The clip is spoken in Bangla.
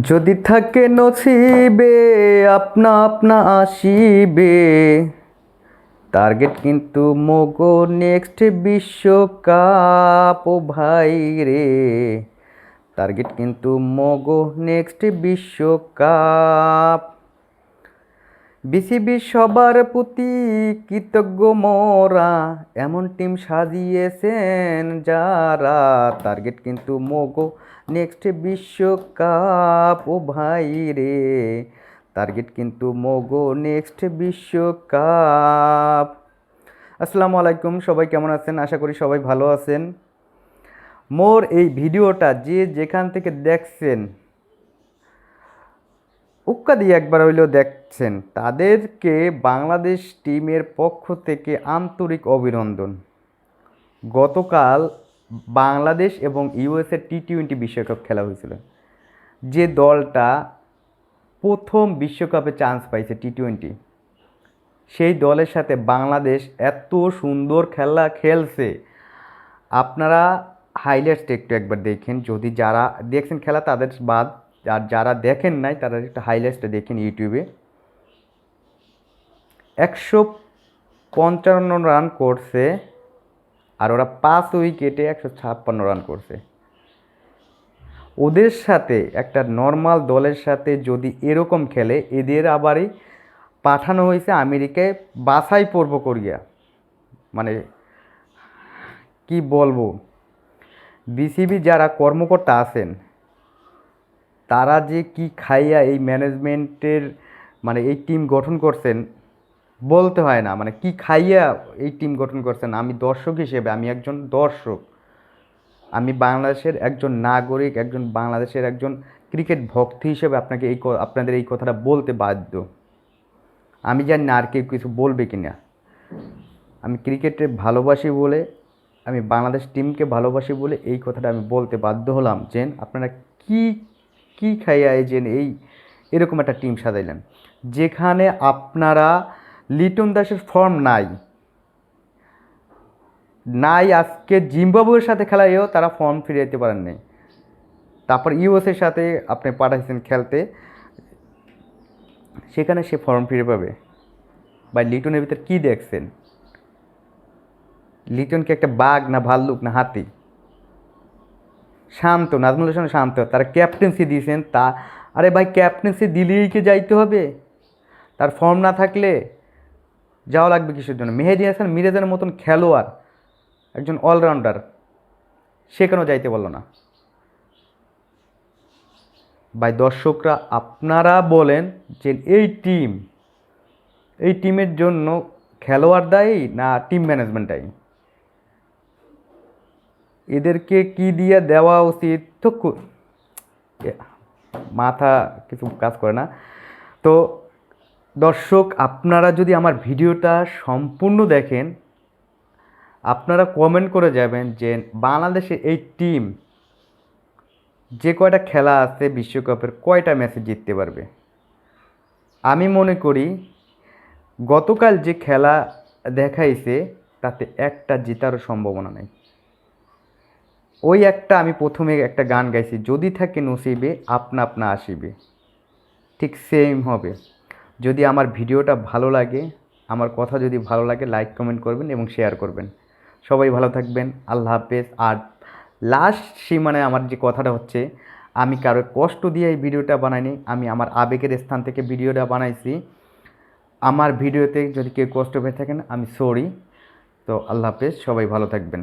যদি থাকে নসিবে, আপনা আপনা আসিবে। টার্গেট কিন্তু মোগো নেক্সট বিশ্বকাপ, ও ভাই রে। টার্গেট কিন্তু মোগো নেক্সট বিশ্বকাপ। বিসিবি সবার প্রতি কৃতজ্ঞ মোরা। এমন টিম সাজিয়েছেন যারা টার্গেট কিন্তু মোগো। নেক্সট বিশ্বকাপ, ও ভাই রে। টার্গেট কিন্তু মোগো নেক্সট বিশ্বকাপ। আসসালামু আলাইকুম, সবাই কেমন আছেন? আশা করি সবাই ভালো আছেন। মোর এই ভিডিওটা যে যেখান থেকে দেখছেন উক্কা দিয়ে একবার হইলেও দেখছেন, তাদেরকে বাংলাদেশ টিমের পক্ষ থেকে আন্তরিক অভিনন্দন। গতকাল বাংলাদেশ এবং ইউএসএ টি টোয়েন্টি বিশ্বকাপ খেলা হয়েছিল। যে দলটা প্রথম বিশ্বকাপে চান্স পাইছে টি টোয়েন্টি সেই দলের সাথে বাংলাদেশ এত সুন্দর খেলা খেলছে। আপনারা হাইলাইটসটা একটু একবার দেখেন, যদি যারা দেখছেন খেলা, তাদের বাদ আর যারা দেখেন নাই, তারা একটু হাইলাইটসটা দেখেন ইউটিউবে একশো পঞ্চান্ন রান করছে, আর ওরা পাঁচ উইকেটে একশো ছাপ্পান্ন রান করছে। ওদের সাথে, একটা নর্মাল দলের সাথে যদি এরকম খেলে, এদের আবারই পাঠানো হয়েছে আমেরিকায় বাছাই পর্ব করিয়া। মানে কি বলব? বিসিবি যারা কর্মকর্তা আছেন তারা যে কি খাইয়া এই ম্যানেজমেন্টের মানে এই টিম গঠন করছেন, বলতে হয় না। মানে কি খাইয়া এই টিম গঠন করছেন? আমি দর্শক হিসেবে, আমি একজন দর্শক। আমি বাংলাদেশের একজন নাগরিক, একজন বাংলাদেশের একজন ক্রিকেট ভক্তি হিসেবে আপনাকে এই আপনাদের এই কথাটা বলতে বাধ্য। আমি জানি না আর কেউ কিছু বলবে কি না আমি ক্রিকেটে ভালোবাসি বলে, আমি বাংলাদেশ টিমকে ভালোবাসি বলে এই কথাটা আমি বলতে বাধ্য হলাম। যে আপনারা কি কি খাইয়া যে এই এরকম একটা টিম সাজাইলেন। যেখানে আপনারা লিটন দাসের ফর্ম নাই। নাই আজকে জিম্বাবুয়ের সাথে খেলায়ও তারা ফর্ম ফিরে যেতে পারেন নাই তারপর ইউএসের সাথে আপনি পাঠাইছেন খেলতে। সেখানে সে ফর্ম ফিরে পাবে। বা লিটনের ভিতর কী দেখছেন? লিটনকে একটা বাঘ না ভাল্লুক না হাতি? শান্ত নাজমুল হোসেন শান্ত। তারা ক্যাপ্টেন্সি দিয়েছেন, তা, আরে ভাই ক্যাপ্টেন্সি দিলেই কি যাইতে হবে? তার ফর্ম না থাকলে যাওয়া লাগবে কিসের জন্য? মেহেদি হাসান মিরাজের মতন খেলোয়াড়, একজন অলরাউন্ডার সেখানেও যাইতে বলল না? ভাই, দর্শকরা, আপনারা বলেন যে এই টিম এই টিমের জন্য খেলোয়াড় দায়ী না টিম ম্যানেজমেন্ট দায়ী? এদেরকে কি দিয়ে দেওয়া উচিত? তো মাথা কিছু কাজ করে না। তো, দর্শক, আপনারা যদি আমার ভিডিওটা সম্পূর্ণ দেখেন, আপনারা কমেন্ট করে যাবেন যে বাংলাদেশের এই টিম যে কয়টা খেলা আছে বিশ্বকাপের, কয়টা ম্যাচে জিততে পারবে? আমি মনে করি, গতকাল যে খেলা দেখাইছে, তাতে একটা জেতারও সম্ভাবনা নেই। ওই একটা আমি প্রথমে একটা গান গাইছি, যদি থাকে নসিবে, আপনা আপনা আসিবে। ঠিক সেম হবে। যদি আমার ভিডিওটা ভালো লাগে, আমার কথা যদি ভালো লাগে লাইক কমেন্ট করবেন এবং শেয়ার করবেন। সবাই ভালো থাকবেন, আল্লাহ হাফেজ। আর লাস্ট সীমানায় আমার যে কথাটা হচ্ছে, আমি কারও কষ্ট দিয়ে এই ভিডিওটা বানাইনি, আমি আমার আবেগের স্থান থেকে ভিডিওটা বানাইছি। আমার ভিডিওতে যদি কেউ কষ্ট পেয়ে থাকেন, আমি সরি তো আল্লাহ হাফেজ, সবাই ভালো থাকবেন।